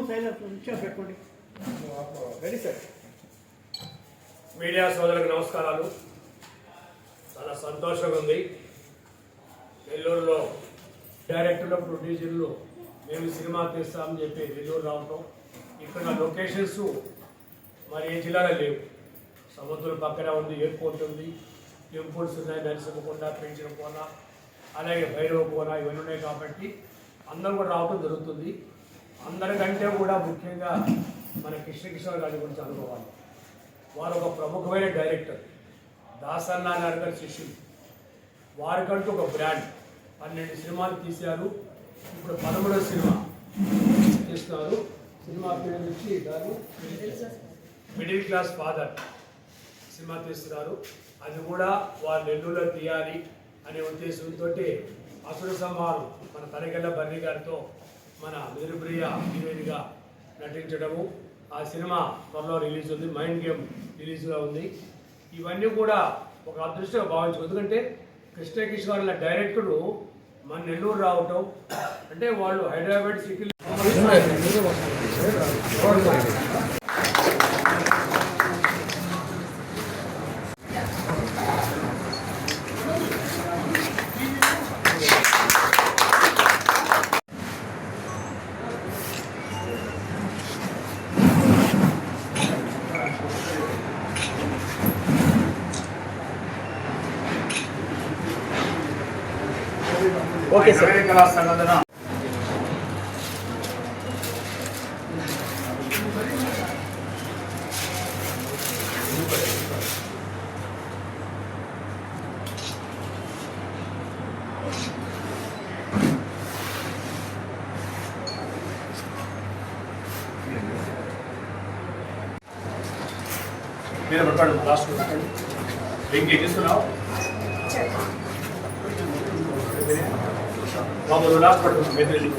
Phone silent నిమిషం పెట్టుకోండి ready sir media సోదరులకు నమస్కారాలు. చాలా సంతోషంగా ఉంది. నెల్లూరులో డైరెక్టర్లు ప్రొడ్యూసర్లు మేము సినిమా తీస్తామని చెప్పి నెల్లూరు రావటం. ఇక్కడ లొకేషన్స్ మరి ఏ జిల్లాలో లేవు. సముద్రం పక్కన ఉంది ఎయిర్పోర్ట్ ఉంది. టెంపుల్స్ ఉన్నాయి నరసింహకొండ పోనా అలాగే భైరవ కోన ఇవన్నీ ఉన్నాయి కాబట్టి అందరూ కూడా రావటం జరుగుతుంది. అందరికంటే కూడా ముఖ్యంగా మన కృష్ణకిషోర్ గారి గురించి అనుకోవాలి. వారు ఒక ప్రముఖమైన డైరెక్టర్. దాసన్న గారి శిష్యులు. వారికంటూ ఒక బ్రాండ్. పన్నెండు సినిమాలు తీశారు. ఇప్పుడు పదమూడవ సినిమా తీస్తున్నారు సినిమా పేరు నుంచి గారు మిడిల్ క్లాస్ ఫాదర్ సినిమా తీస్తున్నారు. అది కూడా వారు నెల్లూరులో తీయాలి అనే ఉద్దేశంతో అసుర సంహారం మన తనకెళ్ళ బర్రి గారితో మన వీరప్రియ హీరోయిన్గా నటించడము. ఆ సినిమా త్వరలో రిలీజ్ ఉంది. మైండ్ గేమ్ రిలీజ్గా ఉంది. ఇవన్నీ కూడా ఒక అదృష్టంగా భావించు ఎందుకంటే కృష్ణ కిషోర్ డైరెక్టరు మన నెల్లూరు రావటం. అంటే వాళ్ళు హైదరాబాద్ సిటీ ఓకే సార్. మీరు పట్టాడు లాస్ట్ పట్టాడు. ఇంకేం చేస్తున్నావు? బాబు నువ్వు లాస్ట్ పట్టు మెదడు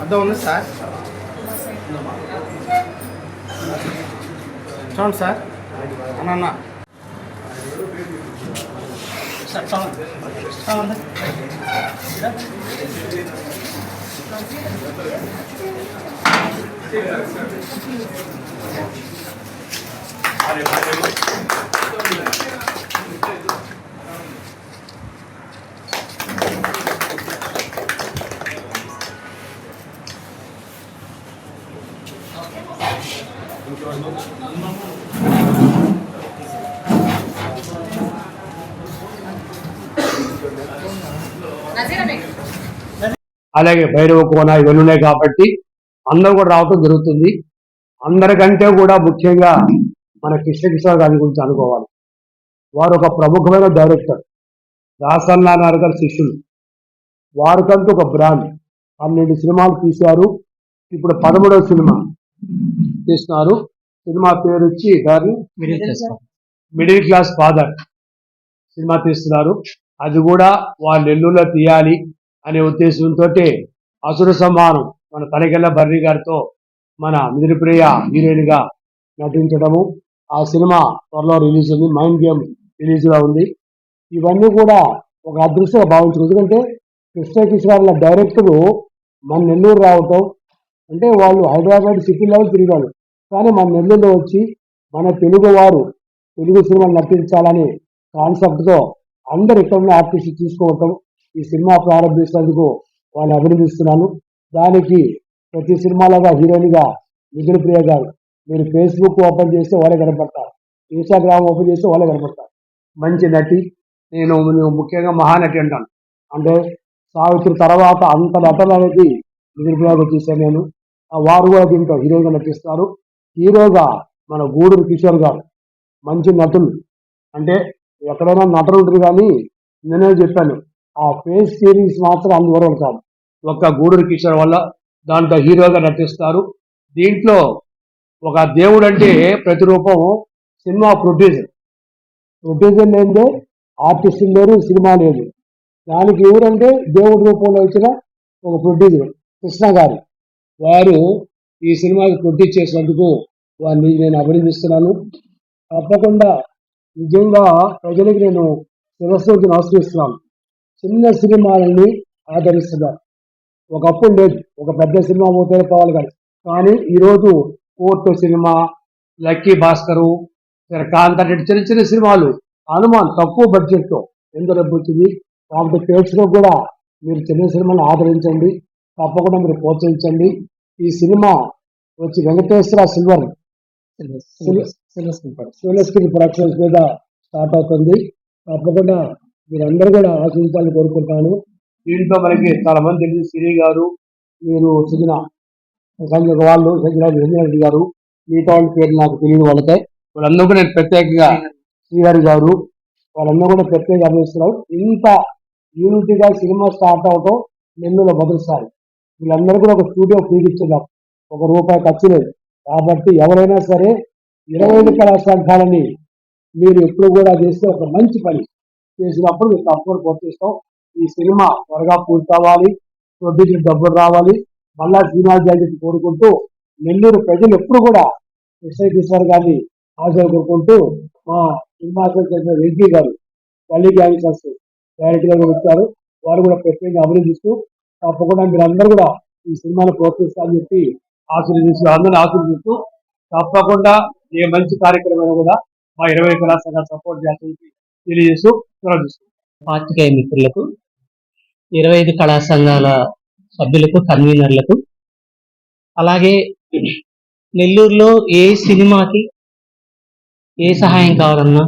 అంతా ఉంది సార్ చూడండి సార్ అన్న అన్న సార్ చూడండి చూడండి అరే అరే అలాగే భైరవ కోన ఇవన్నీ ఉన్నాయి కాబట్టి అందరూ కూడా రావటం జరుగుతుంది. అందరికంటే కూడా ముఖ్యంగా మన కృష్ణ కిషోర్ గారి గురించి అనుకోవాలి. వారు ఒక ప్రముఖమైన డైరెక్టర్ దాసన్న గారి శిష్యులు. వారికంటూ ఒక బ్రాండ్. పన్నెండు సినిమాలు తీశారు. ఇప్పుడు పదమూడవ సినిమా తీస్తున్నారు. సినిమా పేరు వచ్చి దాని మిడిల్ క్లాస్ ఫాదర్ సినిమా తీస్తున్నారు. అది కూడా వాళ్ళ నెల్లూరులో తీయాలి అనే ఉద్దేశంతో అసుర సమానం మన తనకెళ్ళ బర్రి గారితో మన మిదిరిప్రియ హీరోయిన్గా నటించడము. ఆ సినిమా త్వరలో రిలీజ్ ఉంది మైండ్ గేమ్ రిలీజ్గా ఉంది. ఇవన్నీ కూడా ఒక అదృష్టంగా భావించు ఎందుకంటే కృష్ణ కిషోర్ డైరెక్టరు మన నెల్లూరు రావటం అంటే వాళ్ళు హైదరాబాద్ సిటీ లెవెల్ తిరిగారు. కానీ మన నెల్లూరులో వచ్చి మన తెలుగు వారు తెలుగు సినిమాలు నటించాలనే కాన్సెప్ట్తో అందరు ఇక్కడ ఉన్న ఆర్టిస్ట్ తీసుకోవటం ఈ సినిమా ప్రారంభిస్తున్నందుకు వాళ్ళు అభినందిస్తున్నాను. దానికి ప్రతి సినిమాలాగా హీరోయిన్గా మిగిలి ప్రియ గారు మీరు ఫేస్బుక్ ఓపెన్ చేస్తే వాళ్ళే కనపడతారు. ఇన్స్టాగ్రామ్ ఓపెన్ చేస్తే వాళ్ళే కనపడతారు. మంచి నటి నేను ముఖ్యంగా మహానటి అంటాను. అంటే సావిత్రి తర్వాత అంత నటన అనేది మిగిలి ప్రియగా చూశాను నేను. ఆ వారు కూడా దీంట్లో హీరోగా నటిస్తారు. హీరోగా మన గూడూరు కిషోర్ గారు మంచి నటులు. అంటే ఎక్కడైనా నటులు ఉంటుంది కానీ నేనే చెప్పాను ఆ ఫేస్ సిరీస్ మాత్రం అందువరకు కాదు. ఒక్క గూడూరు కిషోర్ వల్ల దాంట్లో హీరోగా నటిస్తారు. దీంట్లో ఒక దేవుడు అంటే ప్రతిరూపం సినిమా ప్రొడ్యూసర్. ప్రొడ్యూసర్ లేదే ఆర్టిస్ట్ లేరు సినిమా లేదు. దానికి ఎవరంటే దేవుడి రూపంలో వచ్చిన ఒక ప్రొడ్యూసర్ కృష్ణ గారు. వారు ఈ సినిమాకి ప్రొడ్యూస్ చేసినందుకు వారిని నేను అభినందిస్తున్నాను. తప్పకుండా నిజంగా ప్రజలకు నేను శిరస్సుకి ఆశ్రయిస్తున్నాను చిన్న సినిమాలని ఆదరిస్తున్నారు ఒకప్పుడు లేదు. ఒక పెద్ద సినిమా పోతే పోవాలి కానీ. కానీ ఈరోజు court cinema lucky Bhaskar Kantha Reddy చిన్న చిన్న సినిమాలు. హనుమాన్ తక్కువ బడ్జెట్తో ఎంత డబ్బు వచ్చింది కాబట్టి ప్రేక్షకులకు కూడా మీరు చిన్న సినిమాను ఆదరించండి. తప్పకుండా మీరు ప్రోత్సహించండి. ఈ సినిమా వచ్చి Venkateswara silver. Silver screen productions మీద స్టార్ట్ అవుతుంది. తప్పకుండా మీరందరూ కూడా ఆశించాలని కోరుకుంటాను దీంతో మనకి చాలా మంది తెలిసి సిరి గారు మీరు చెందిన సంజయ్ వాళ్ళు రెడ్డి గారు మిగతా వాళ్ళ పేరు నాకు తెలియదు వాళ్ళకే. వాళ్ళందరూ కూడా నేను ప్రత్యేకంగా శ్రీగారి గారు వాళ్ళందరూ కూడా ప్రత్యేకంగా అభిస్తున్నారు ఇంత యూనిటీగా సినిమా స్టార్ట్ అవటం నెల్లూరులో మొదటిసారి. వీళ్ళందరూ కూడా ఒక స్టూడియో పీకిచ్చున్నాం ఒక రూపాయి ఖర్చు లేదు. కాబట్టి ఎవరైనా సరే ఇరవై ఐదు కళా సంఘాలని మీరు ఎప్పుడు కూడా చేస్తే ఒక మంచి పని. చేసినప్పుడు మీకు తప్పకుండా ప్రోత్సహిస్తాం ఈ సినిమా త్వరగా పూర్తవ్వాలి ప్రొడ్యూసర్ డబ్బులు రావాలి. మళ్ళా సినిమా జరిగి కోరుకుంటూ నెల్లూరు ప్రజలు ఎప్పుడు కూడా ఎస్ఐ కిషోర్ గారిని హాజరు కోరుకుంటూ మా సినిమా చేసిన వెంకీ గారు తల్లి గ్యాంగ్స్టర్స్ డైరెక్టర్గా వచ్చారు. వారు కూడా ప్రత్యేకంగా అభినందిస్తూ తప్పకుండా మీరందరూ కూడా ఈ సినిమాను ప్రోత్సహిస్తారని చెప్పి ఆశీర్వదిస్తూ అందరిని ఆశీర్వదిస్తూ తప్పకుండా ఏ మంచి కార్యక్రమం కూడా మా ఇరవై కళాశాల సపోర్ట్ చేయాలని తెలియజేస్తూ ప్రార్థిస్తున్నాం మిత్రులకు ఇరవై ఐదు కళా సంఘాల సభ్యులకు కన్వీనర్లకు అలాగే నెల్లూరులో ఏ సినిమాకి ఏ సహాయం కావాలన్నా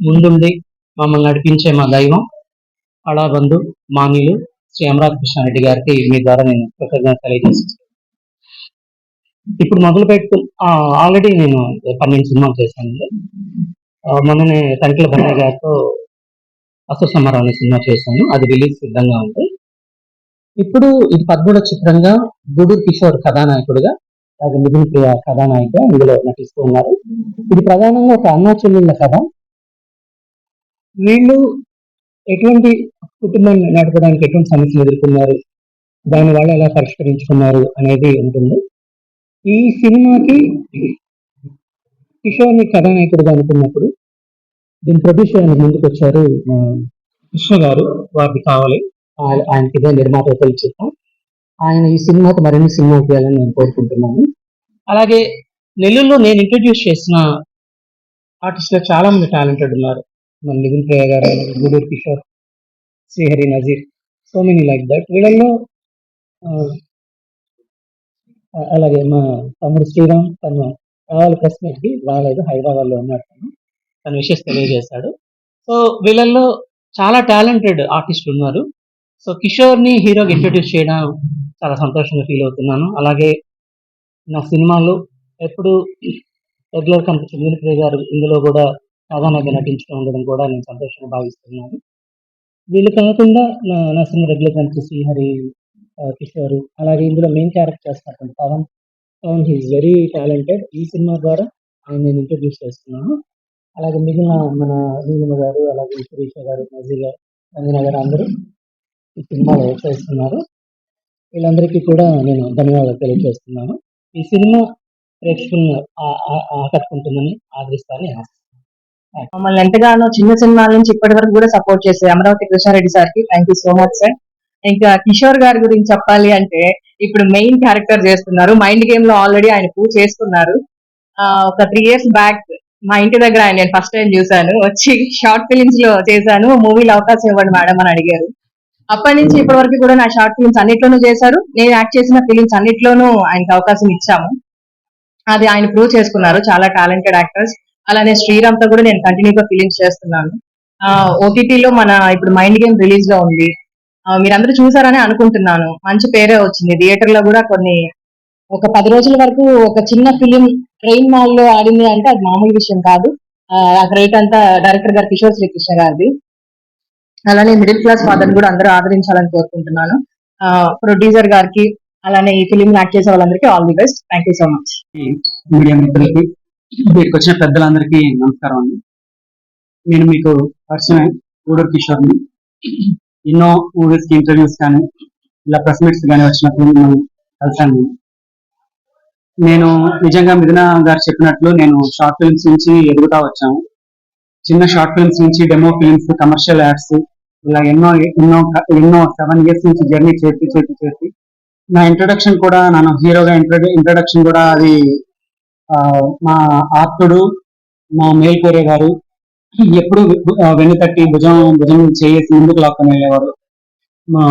ముందుండి మమ్మల్ని నడిపించే మా దైవం కళాబంధు మాన్యులు శ్రీ అమరాజ్ కృష్ణారెడ్డి గారికి మీ ద్వారా నేను కృతజ్ఞత తెలియజేస్తున్నాను. ఇప్పుడు మొదలు పెట్టు ఆల్రెడీ నేను పన్నెండు సినిమాలు చేశాను మొన్ననే కంకిల భరణి గారితో అసలు అనే సినిమా చేశాను. అది రిలీజ్ సిద్ధంగా ఉంది. ఇప్పుడు ఇది పద్మూడో చిత్రంగా గూడూరు కిషోర్ కథానాయకుడిగా అలాగే మిథున్ ప్రియ కథానాయిక ఇందులో నటిస్తూ ఉన్నారు. ఇది ప్రధానంగా ఒక అన్నా చెల్లెళ్ళ కథ. వీళ్ళు ఎటువంటి కుటుంబాన్ని నడపడానికి ఎటువంటి సమస్యలు ఎదుర్కొన్నారు? దాని వల్ల ఎలా పరిష్కరించుకున్నారు అనేది ఉంటుంది. ఈ సినిమాకి కిషోర్ని కథానాయకుడిగా అనుకున్నప్పుడు దీన్ని ప్రొడ్యూస్ చేయడానికి ముందుకు వచ్చారు కృష్ణ గారు వారికి కావాలి. ఆయనకి ఇదే నిర్మాత చెప్పాం ఆయన ఈ సినిమాకి మరిన్ని సినిమా తీయాలని నేను కోరుకుంటున్నాను. అలాగే నెల్లూరులో నేను ఇంట్రడ్యూస్ చేసిన ఆర్టిస్టులు చాలా మంది టాలెంటెడ్ ఉన్నారు. మన నితిన్ ప్రియ గారు అలాగే Kishore Srihari Nazeer so many like that వీళ్ళల్లో అలాగే మా తమ్ముడు శ్రీరామ్ తను రావాలి ప్రెస్ మీట్ రాలేదు హైదరాబాద్లో ఉన్నాడు తను. తన విషయస్ తెలియజేశాడు. సో వీళ్ళల్లో చాలా టాలెంటెడ్ ఆర్టిస్టులు ఉన్నారు. సో కిషోర్ని హీరోగా ఇంట్రడ్యూస్ చేయడం చాలా సంతోషంగా ఫీల్ అవుతున్నాను. అలాగే నా సినిమాలు ఎప్పుడు రెగ్యులర్ కనిపించిన వినుప్రియ గారు ఇందులో కూడా కథానాయక నటించడం ఉండడం కూడా నేను సంతోషంగా భావిస్తున్నాను. వీళ్ళు కాకుండా నా నా సినిమా రెగ్యులర్ కనిపించి శ్రీహరి కిషోర్. అలాగే ఇందులో మెయిన్ క్యారెక్టర్ చేస్తున్నటువంటి Pavan. Pavan he's very talented ఈ సినిమా ద్వారా ఆయన నేను ఇంట్రడ్యూస్ చేస్తున్నాను. అలాగే మిగిలిన మన నీలిమ గారు అలాగే శిరీష గారు నజీ గారు రంజన గారు అందరూ ఈ సినిమాలో చేస్తున్నారు. వీళ్ళందరికీ కూడా నేను ధన్యవాదాలు తెలియజేస్తున్నాను. ఈ సినిమా ప్రేక్షకులను ఆకట్టుకుంటుందని ఆదరిస్తారని ఆశిస్తున్నాను. మమ్మల్ని ఎంతగానో చిన్న సినిమాల నుంచి ఇప్పటి వరకు కూడా సపోర్ట్ చేసే అమరావతి కృష్ణారెడ్డి సార్కి. Thank you so much sir ఇంకా కిషోర్ గారి గురించి చెప్పాలి అంటే ఇప్పుడు మెయిన్ క్యారెక్టర్ చేస్తున్నారు. మైండ్ గేమ్లో ఆల్రెడీ ఆయన పూ చేస్తున్నారు. ఒక త్రీ ఇయర్స్ బ్యాక్ మా ఇంటి దగ్గర ఆయన నేను ఫస్ట్ టైం చూసాను వచ్చి షార్ట్ ఫిలిమ్స్లో చేశాను. మూవీలో అవకాశం ఇవ్వండి మేడం అని అడిగారు. అప్పటి నుంచి ఇప్పటి వరకు కూడా నా షార్ట్ ఫిలిమ్స్ అన్నిట్లోనూ చేశారు. నేను యాక్ట్ చేసిన ఫిలిమ్స్ అన్నిట్లోనూ ఆయనకి అవకాశం ఇచ్చాము. అది ఆయన ప్రూవ్ చేసుకున్నారు. చాలా టాలెంటెడ్ యాక్టర్స్ అలానే శ్రీరామ్తో కూడా నేను కంటిన్యూగా ఫిలిమ్స్ చేస్తున్నాను. ఓటీటీలో మన ఇప్పుడు మైండ్ గేమ్ రిలీజ్లో ఉంది. మీరందరూ చూసారని అనుకుంటున్నాను. మంచి పేరే వచ్చింది. థియేటర్లో కూడా కొన్ని ఒక పది రోజుల వరకు ఒక చిన్న ఫిలిం ట్రైన్ మాల్లో ఆడింది అంటే అది మామూలు విషయం కాదు. ఆ, రేట్ అంతా డైరెక్టర్ గారు కిషోర్ శ్రీకృష్ణ గారిది. అలానే మిడిల్ క్లాస్ ఫాదర్ కూడా అందరూ ఆదరించాలని కోరుకుంటున్నాను. ప్రొడ్యూసర్ గారికి అలానే ఈ ఫిలిం యాక్ట్ చేసే వాళ్ళందరికీ all the best. Thank you so much. Media మిత్రులకి ఇక్కడికి వచ్చిన పెద్దలందరికీ నమస్కారం అండి. నేను మీకు పర్సన్ గూడూరు కిషోర్ని. ఎన్నో మూవీస్కి ఇంటర్వ్యూస్ కానీ ఇలా ప్రెస్ మీట్స్ కానీ వచ్చినప్పుడు నేను కలిసాను నేను. నిజంగా మిథున గారు చెప్పినట్లు నేను షార్ట్ ఫిల్మ్స్ నుంచి ఎదుగుతా వచ్చాను చిన్న షార్ట్ ఫిల్మ్స్ నుంచి డెమో ఫిల్మ్స్ కమర్షియల్ యాడ్స్ ఇలా ఎన్నో ఎన్నో ఎన్నో సెవెన్ ఇయర్స్ నుంచి జర్నీ చేసి చేసి చేసి నా ఇంట్రొడక్షన్ కూడా నన్ను హీరోగా ఇంట్రడక్షన్ కూడా అది మా ఆప్తుడు మా మేల్కోరే గారు ఎప్పుడు వెన్ను తట్టి భుజం భుజం చేసి ముందుకు లాక్కొని వెళ్ళేవారు. మా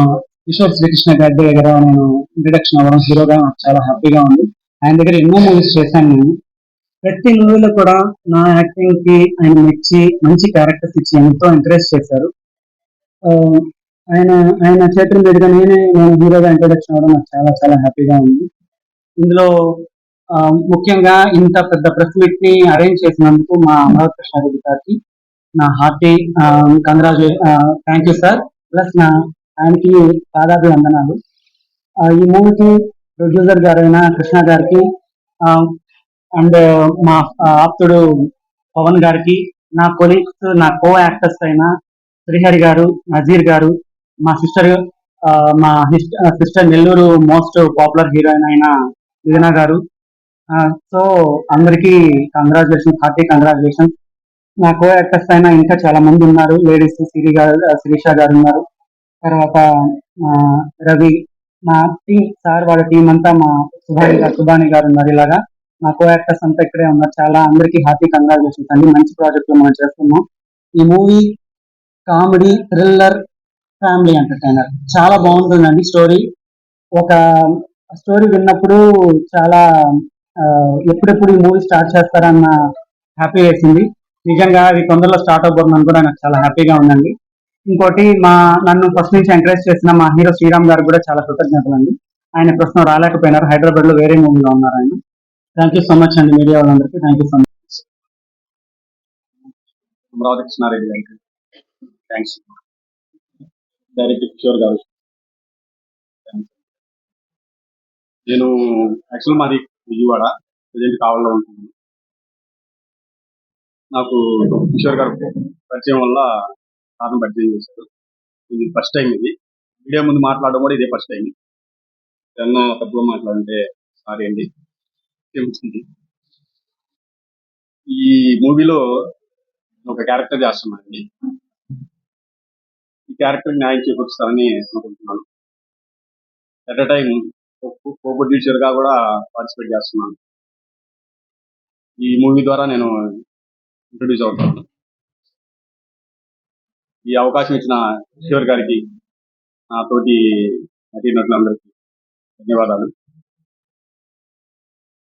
కిషోర్ శ్రీకృష్ణ గారి దగ్గర నేను ఇంట్రడక్షన్ అవ్వడం హీరోగా నాకు చాలా హ్యాపీగా ఉంది. ఆయన దగ్గర ఎన్నో మూవీస్ చేశాను నేను. ప్రతి మూవీలో కూడా నా యాక్టింగ్కి ఆయన మెచ్చి మంచి క్యారెక్టర్స్ ఇచ్చి ఎంతో ఎంకరేజ్ చేశారు. ఆయన ఆయన చేతుల మీదుగా నేనే నేను హీరోగా ఇంట్రడక్షన్ అవ్వడం నాకు చాలా చాలా హ్యాపీగా ఉంది. ఇందులో ముఖ్యంగా ఇంత పెద్ద ప్రెస్ మీట్ని అరేంజ్ చేసినందుకు మా అమరావతి కృష్ణారెడ్డి గారికి నా hearty congratulations thank you sir plus నా ఆయనకి దాదాపు వందనాలు ఈ మూవీకి ప్రొడ్యూసర్ గారైన కృష్ణ గారికి అండ్ మా ఆప్తుడు పవన్ గారికి నా కొలీగ్స్ నా కో యాక్టర్స్ అయిన శ్రీహరి గారు నజీర్ గారు మా సిస్టర్ మా sister Nellore most popular heroine అయిన లిజనా గారు. సో అందరికీ కంగ్రాచులేషన్స్ హార్టీ కంగ్రాచులేషన్స్ నా కో యాక్టర్స్ అయినా ఇంకా చాలా మంది ఉన్నారు. లేడీస్ సిరి గారు శిరీష గారు ఉన్నారు. తర్వాత ఆ, రవి మా టీం సార్ వాళ్ళ టీం అంతా మా సుభాని గారు సుభాని గారు ఉన్నారు ఇలాగా. మా కో యాక్టర్స్ అంతా ఇక్కడే ఉన్నారు. చాలా అందరికీ హ్యాపీ కంగ్రాచులేషన్స్ అండి. మంచి ప్రాజెక్ట్లో మనం చేస్తున్నాం. ఈ movie comedy thriller family entertainer చాలా బాగుంటుందండి స్టోరీ ఒక స్టోరీ విన్నప్పుడు చాలా ఎప్పుడెప్పుడు ఈ మూవీ స్టార్ట్ చేస్తారన్న హ్యాపీ వేసింది నిజంగా అది తొందరలో స్టార్ట్ అవ్వబోతుందని కూడా నాకు చాలా హ్యాపీగా ఉందండి. ఇంకోటి మా నన్ను ఫస్ట్ నుంచి ఎంకరేజ్ చేసిన మా హీరో శ్రీరామ్ గారు కూడా చాలా కృతజ్ఞతలు అండి. ఆయన ప్రస్తుతం రాలేకపోయినారు హైదరాబాద్లో వేరే మూవీలో ఉన్నారు ఆయన. థ్యాంక్ యూ సో మచ్ అండి మీడియా వాళ్ళందరికీ. Thank you so much Amaravati Krishna Reddy గారికి థ్యాంక్స్ డైరెక్టర్ కిషోర్ గారు. నేను యాక్చువల్ మాది విజయవాడ ప్రజెంట్ కావాలలో నాకు కిషోర్ గారు పరిచయం వల్ల సార్ని పరిచయం చేశారు. ఇది ఫస్ట్ టైం ఇది. మీడియా ముందు మాట్లాడడం కూడా ఇదే ఫస్ట్ టైం ఏమన్నా తప్పుగా మాట్లాడంటే సారీ అండి. క్షమించండి. ఈ మూవీలో ఒక క్యారెక్టర్ చేస్తున్నానండి ఈ క్యారెక్టర్ న్యాయం చేకూరుస్తారని అనుకుంటున్నాను. అట్ టైం కో ప్రొడ్యూసర్గా కూడా పార్టిసిపేట్ చేస్తున్నాను. ఈ మూవీ ద్వారా నేను ఇంట్రొడ్యూస్ అవుతాను. ఈ అవకాశం ఇచ్చిన శివర్ గారికి నా తోటి నటీనటులందరికీ ధన్యవాదాలు.